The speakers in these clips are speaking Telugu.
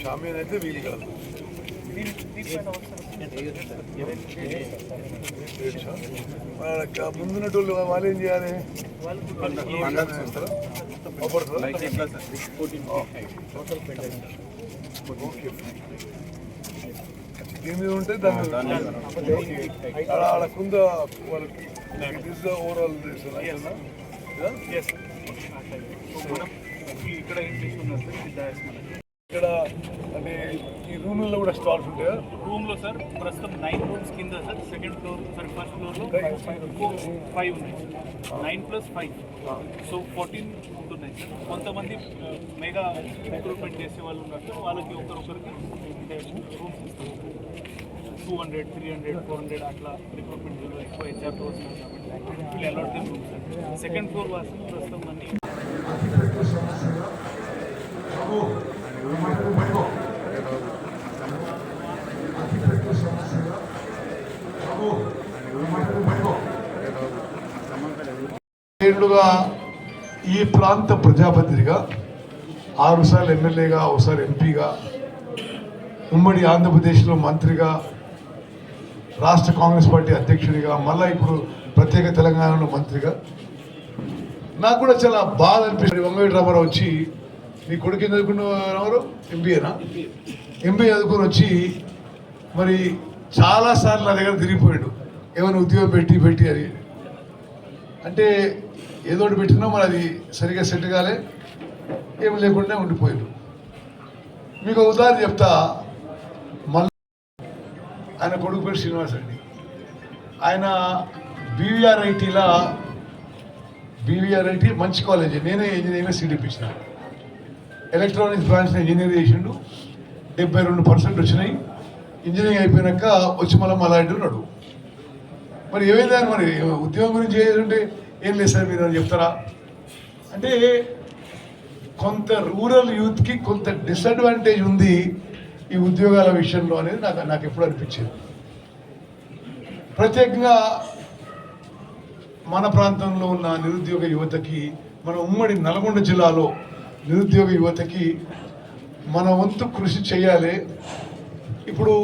షామీన్ అయితే వీలు కాదు. మన ముందున్నటోళ్ళు వాళ్ళు ఏం చేయాలి? ఓకే దీని మీద ఉంటే దాన్ని ఆడ ఆడ కుంద వాళ్ళకి దిస్ ఓవరాల్ ఇక్కడ ఏం తీసుకున్నారు సార్ ఇక్కడ అంటే ఈ రూమ్లలో కూడా స్టాల్స్ ఉంటాయా? రూమ్లో సార్ ప్రస్తుతం నైన్ రూమ్స్ కింద sir. Second floor sorry first ఫ్లోర్లో ఫైవ్ ఉన్నాయి. Nine plus five so fourteen ఉంటున్నాయి సార్. కొంతమంది మెగా రిక్రూట్మెంట్ చేసే వాళ్ళు ఉన్నారు సార్. వాళ్ళకి ఒకరొకరికి రూమ్స్ ఇస్తాం two hundred three hundred four hundred అట్లా రిక్రూట్మెంట్ ఎక్కువ వస్తున్నారు కాబట్టి. సెకండ్ ఫ్లోర్ వాసం ప్రస్తుతం ఏళ్ళుగా ఈ ప్రాంత ప్రజాప్రతినిధిగా ఆరుసార్లు ఎమ్మెల్యేగా ఒకసారి ఎంపీగా ఉమ్మడి ఆంధ్రప్రదేశ్లో మంత్రిగా రాష్ట్ర కాంగ్రెస్ పార్టీ అధ్యక్షుడిగా మళ్ళీ ఇప్పుడు ప్రత్యేక తెలంగాణలో మంత్రిగా. నాకు కూడా చాలా బాధ అనిపిస్తుంది. వెంకట రామారావు వచ్చి మీ కొడుకు ఏం చదువుకున్న రామారావు ఎంబీఏనా ఎంబీఏ చదువుకొని వచ్చి మరి చాలాసార్లు నా దగ్గర తిరిగిపోయాడు. ఏమైనా ఉద్యోగం పెట్టి పెట్టి అని. అంటే ఏదో ఒకటి పెట్టినా మరి అది సరిగా సెట్ కాలే. ఏం లేకుండా ఉండిపోయారు. మీకు ఒక ఉదాహరణ చెప్తా. మళ్ళీ ఆయన కొడుకు పేరు శ్రీనివాస్ రెడ్డి. ఆయన బీవీఆర్ఐటీలా బీవీఆర్ఐటీ మంచి కాలేజ్. నేనే ఇంజనీరింగ్ సీట్ ఇప్పించిన. ఎలక్ట్రానిక్స్ బ్రాంచ్ ఇంజనీర్ చేసిండు. డెబ్బై రెండు పర్సెంట్ వచ్చినాయి. ఇంజనీరింగ్ అయిపోయినాక వచ్చి మళ్ళీ మళ్ళా అంటున్నాడు మరి ఏమైందని మరి ఉద్యోగం గురించి చేయాలంటే ఏం లేదు సార్ మీరు అని చెప్తారా? అంటే కొంత రూరల్ యూత్కి కొంత డిసడ్వాంటేజ్ ఉంది ఈ ఉద్యోగాల విషయంలో అనేది నాకు నాకు ఎప్పుడు అనిపించింది ప్రత్యేకంగా మన ప్రాంతంలో ఉన్న నిరుద్యోగ యువతకి మన ఉమ్మడి నల్గొండ జిల్లాలో నిరుద్యోగ యువతకి మన వంతు కృషి చేయాలి. ఇప్పుడు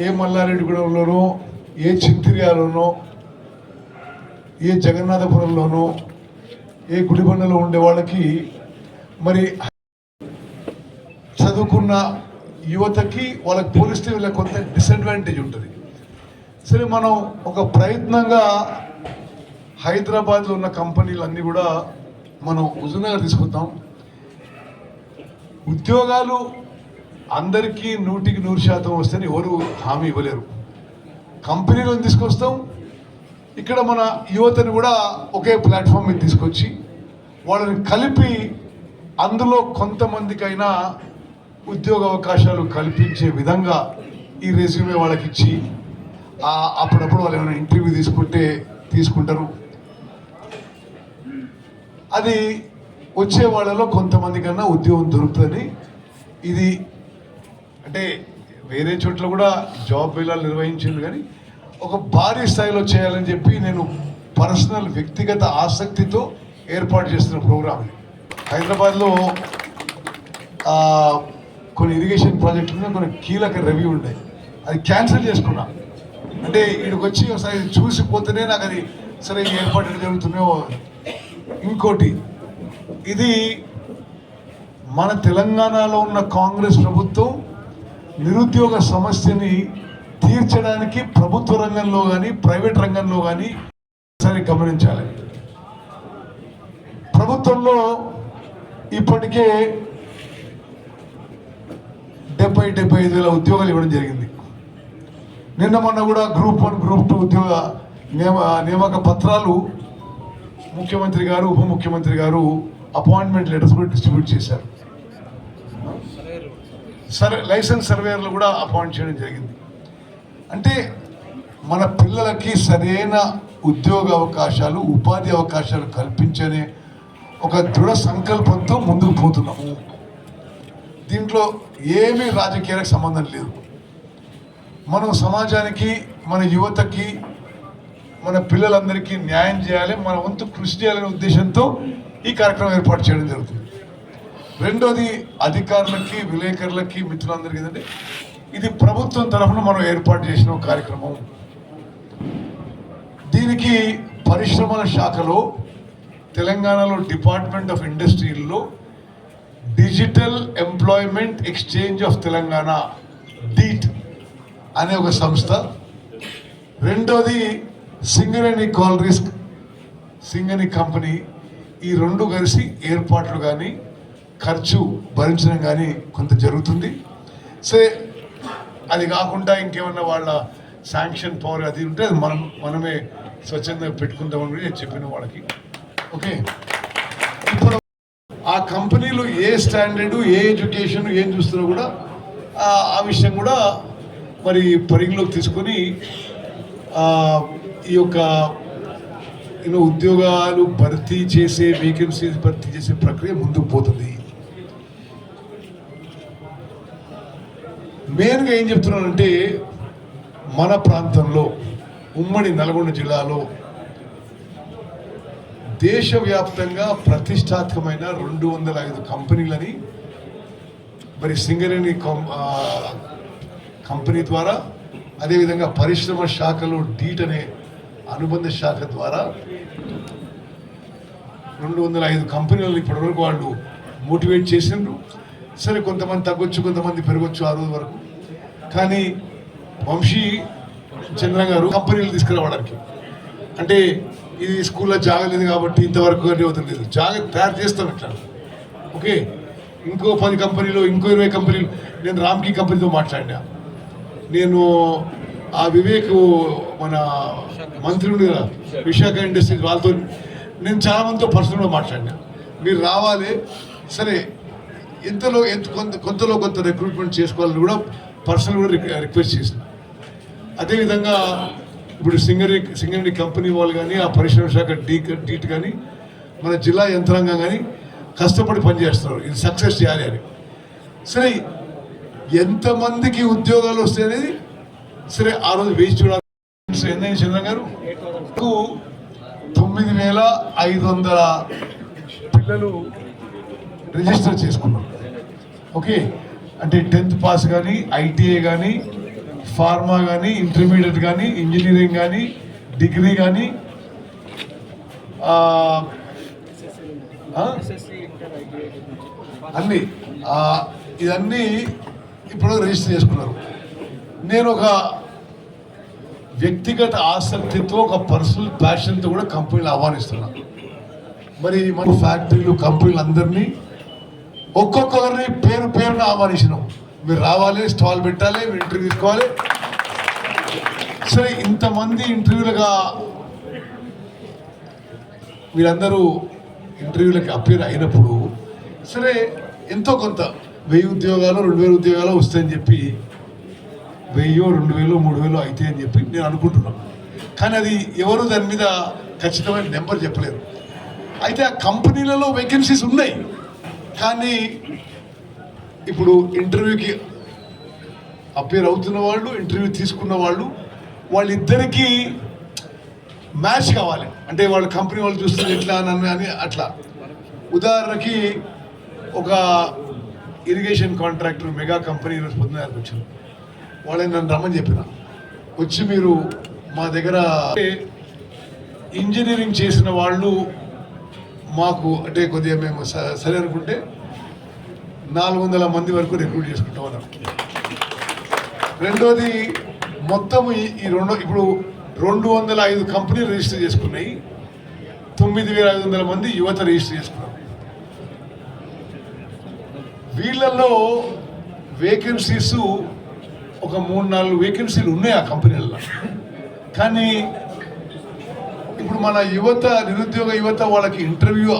ఏ మల్లారెడ్డిగూడెంలోనో ఏ చింతిర్యాలోనో ఏ జగన్నాథపురంలోనో ఏ గుడిబండలో ఉండే వాళ్ళకి మరి చదువుకున్న యువతకి వాళ్ళకి పోలిస్తే వీళ్ళకి కొంత డిసడ్వాంటేజ్ ఉంటుంది. సరే మనం ఒక ప్రయత్నంగా హైదరాబాద్లో ఉన్న కంపెనీలు అన్నీ కూడా మనం హుజునగర్ తీసుకుందాం ఉద్యోగాలు అందరికీ నూటికి నూరు శాతం వస్తేనే ఎవరు హామీ ఇవ్వలేరు. కంపెనీలను తీసుకొస్తాం. ఇక్కడ మన యువతని కూడా ఒకే ప్లాట్ఫామ్ మీద తీసుకొచ్చి వాళ్ళని కలిపి అందులో కొంతమందికైనా ఉద్యోగ అవకాశాలు కల్పించే విధంగా ఈ రెజ్యూమే వాళ్ళకి ఇచ్చి అప్పుడప్పుడు వాళ్ళు ఏమైనా ఇంటర్వ్యూ తీసుకుంటే తీసుకుంటారు. అది వచ్చే వాళ్ళలో కొంతమంది కన్నా ఉద్యోగం దొరుకుతుంది. ఇది అంటే వేరే చోట్ల కూడా జాబ్ మేళాలు నిర్వహించింది కానీ ఒక భారీ స్థాయిలో చేయాలని చెప్పి నేను పర్సనల్ వ్యక్తిగత ఆసక్తితో ఏర్పాటు చేస్తున్న ప్రోగ్రామ్ హైదరాబాద్లో కొన్ని ఇరిగేషన్ ప్రాజెక్టులు ఉన్నాయి, కొన్ని కీలక రెవ్యూ ఉండే అది క్యాన్సిల్ చేసుకున్నా. అంటే ఇక్కడికి వచ్చి ఒకసారి చూసిపోతేనే నాకు అది సరే ఏర్పాట్లు ఏర్పాటు జరుగుతున్నాయో ఇంకోటి ఇది మన తెలంగాణలో ఉన్న కాంగ్రెస్ ప్రభుత్వం నిరుద్యోగ సమస్యని తీర్చడానికి ప్రభుత్వ రంగంలో కానీ ప్రైవేట్ రంగంలో కానీ సరే గమనించాలి. ప్రభుత్వంలో ఇప్పటికే డెబ్బై డెబ్బై ఐదు వేల ఉద్యోగాలు ఇవ్వడం జరిగింది. నిన్న మొన్న కూడా గ్రూప్ వన్ గ్రూప్ టూ ఉద్యోగ నియమ నియామక పత్రాలు ముఖ్యమంత్రి గారు ఉప ముఖ్యమంత్రి గారు అపాయింట్మెంట్ లెటర్స్ కూడా డిస్ట్రిబ్యూట్ చేశారు. సర్వే లైసెన్స్ సర్వేయర్లు కూడా అపాయింట్ చేయడం జరిగింది. అంటే మన పిల్లలకి సరైన ఉద్యోగ అవకాశాలు ఉపాధి అవకాశాలు కల్పించనే ఒక దృఢ సంకల్పంతో ముందుకు పోతున్నాము దీంట్లో ఏమీ రాజకీయాలకు సంబంధం లేదు. మనం సమాజానికి మన యువతకి మన పిల్లలందరికీ న్యాయం చేయాలి మన వంతు కృషి చేయాలనే ఉద్దేశంతో ఈ కార్యక్రమం ఏర్పాటు చేయడం జరుగుతుంది. రెండోది అధికారులకి విలేకరులకి మిత్రులందరికీ ఏంటంటే ఇది ప్రభుత్వం తరఫున మనం ఏర్పాటు చేసిన ఒక కార్యక్రమం. దీనికి పరిశ్రమల శాఖలో తెలంగాణలో department of ఇండస్ట్రీల్లో digital employment exchange of Telangana DEET అనే ఒక సంస్థ. రెండోది సింగరేణి కాల్ రిస్క్ సింగని కంపెనీ ఈ రెండు కలిసి ఏర్పాట్లు కానీ ఖర్చు భరించడం కానీ కొంత జరుగుతుంది. సే అది కాకుండా ఇంకేమన్నా వాళ్ళ శాంక్షన్ పవర్ అది ఉంటే అది మనం మనమే స్వచ్ఛందంగా పెట్టుకుంటామని కూడా నేను చెప్పిన వాళ్ళకి. ఓకే? ఇప్పుడు ఆ కంపెనీలు ఏ స్టాండర్డు ఏ ఎడ్యుకేషన్ ఏం చూస్తున్నా కూడా ఆ- విషయం కూడా మరి పరిగణలోకి తీసుకొని ఈ యొక్క ఉద్యోగాలు భర్తీ చేసే వేకెన్సీస్ భర్తీ చేసే ప్రక్రియ ముందుకు పోతుంది. మెయిన్గా ఏం చెప్తున్నానంటే మన ప్రాంతంలో ఉమ్మడి నల్గొండ జిల్లాలో దేశవ్యాప్తంగా ప్రతిష్టాత్మకమైన రెండు వందల ఐదు కంపెనీలని మరి సింగరేణి కం- కంపెనీ ద్వారా అదేవిధంగా పరిశ్రమ శాఖలో డీట్ అనే అనుబంధ శాఖ ద్వారా రెండు వందల ఐదు కంపెనీలను ఇప్పటివరకు వాళ్ళు మోటివేట్ చేసిండ్రు. సరే కొంతమంది తగ్గొచ్చు కొంతమంది పెరగొచ్చు ఆ రోజు వరకు. కానీ వంశీ చంద్ర గారు కంపెనీలు తీసుకురావడానికి అంటే ఇది స్కూల్లో జాగలేదు కాబట్టి ఇంతవరకు అని అవుతుండేది జాగ తయారు చేస్తాం ఇట్లా ఓకే? ఇంకో పది కంపెనీలు ఇంకో ఇరవై కంపెనీలు నేను రామ్కి కంపెనీతో మాట్లాడినా. నేను ఆ వివేక్ మన మంత్రి కదా విశాఖ ఇండస్ట్రీస్ వాళ్ళతో నేను చాలా మందితో పర్సనల్గా మాట్లాడినా. మీరు రావాలి. సరే ఎంతలో ఎంత కొంత కొంతలో కొంత రిక్రూట్మెంట్ చేసుకోవాలని కూడా పర్సనల్ కూడా రిక్వెస్ట్ చేసిన. అదేవిధంగా ఇప్పుడు సింగరి సింగరేణి కంపెనీ వాళ్ళు కానీ ఆ పరిశ్రమ శాఖ డీ డీట్ కానీ మన జిల్లా యంత్రాంగం కానీ కష్టపడి పనిచేస్తున్నారు. ఇది సక్సెస్ చేయాలి అని. సరే ఎంతమందికి ఉద్యోగాలు వస్తాయి అనేది సరే ఆ రోజు వేసి చూడాలి. ఎన్నైంది చంద్ర గారు? తొమ్మిది వేల ఐదు వందల పిల్లలు రిజిస్టర్ చేసుకున్నారు. ఓకే? అంటే టెన్త్ పాస్ కానీ ఐటీఐ కానీ ఫార్మా కానీ ఇంటర్మీడియట్ కానీ ఇంజనీరింగ్ కానీ డిగ్రీ కానీ అన్నీ ఇదన్నీ అన్ని. ఇవన్నీ ఇప్పుడు రిజిస్టర్ చేసుకున్నారు. నేను ఒక వ్యక్తిగత ఆసక్తితో ఒక పర్సనల్ ప్యాషన్తో కూడా కంపెనీలు ఆహ్వానిస్తున్నాను మరి మన ఫ్యాక్టరీలు కంపెనీలు అందరినీ ఒక్కొక్కరిని పేరు పేరున ఆహ్వానించినాం. మీరు రావాలి స్టాల్ పెట్టాలి మీరు ఇంటర్వ్యూ తీసుకోవాలి. సరే ఇంతమంది ఇంటర్వ్యూలుగా మీరందరూ ఇంటర్వ్యూలకి అపేర్ అయినప్పుడు సరే ఎంతో కొంత వెయ్యి ఉద్యోగాలు రెండు వేల ఉద్యోగాలు వస్తాయని చెప్పి వెయ్యో రెండు వేలు మూడు వేలు అయితే అని చెప్పి నేను అనుకుంటున్నాను. కానీ అది ఎవరు దాని మీద ఖచ్చితమైన నెంబర్ చెప్పలేరు అయితే ఆ కంపెనీలలో వేకెన్సీస్ ఉన్నాయి. కానీ ఇప్పుడు ఇంటర్వ్యూకి అపేర్ అవుతున్న వాళ్ళు ఇంటర్వ్యూ తీసుకున్న వాళ్ళు వాళ్ళిద్దరికీ మ్యాచ్ కావాలి. అంటే వాళ్ళ కంపెనీ వాళ్ళు చూస్తుంది ఎట్లా అని అని అట్లా. ఉదాహరణకి ఒక ఇరిగేషన్ కాంట్రాక్టర్ మెగా కంపెనీ ఈరోజు పొద్దున వచ్చారు వాళ్ళని నన్ను రమ్మని చెప్పిన. వచ్చి మీరు మా దగ్గర ఇంజనీరింగ్ చేసిన వాళ్ళు మాకు అంటే కొద్దిగా మేము స- సరే అనుకుంటే నాలుగు వందల మంది వరకు రిక్రూట్ చేసుకుంటాం అన్నారు రెండోది మొత్తం ఈ ఈ రెండు ఇప్పుడు రెండు వందల ఐదు కంపెనీలు రిజిస్టర్ చేసుకున్నాయి. తొమ్మిది వేల ఐదు వందల మంది యువత రిజిస్టర్ చేసుకున్నారు వీళ్ళల్లో వేకెన్సీస్ ఒక మూడు నాలుగు వేకెన్సీలు ఉన్నాయి ఆ కంపెనీలలో కానీ మన యువత నిరుద్యోగ యువత వాళ్ళకి ఇంటర్వ్యూ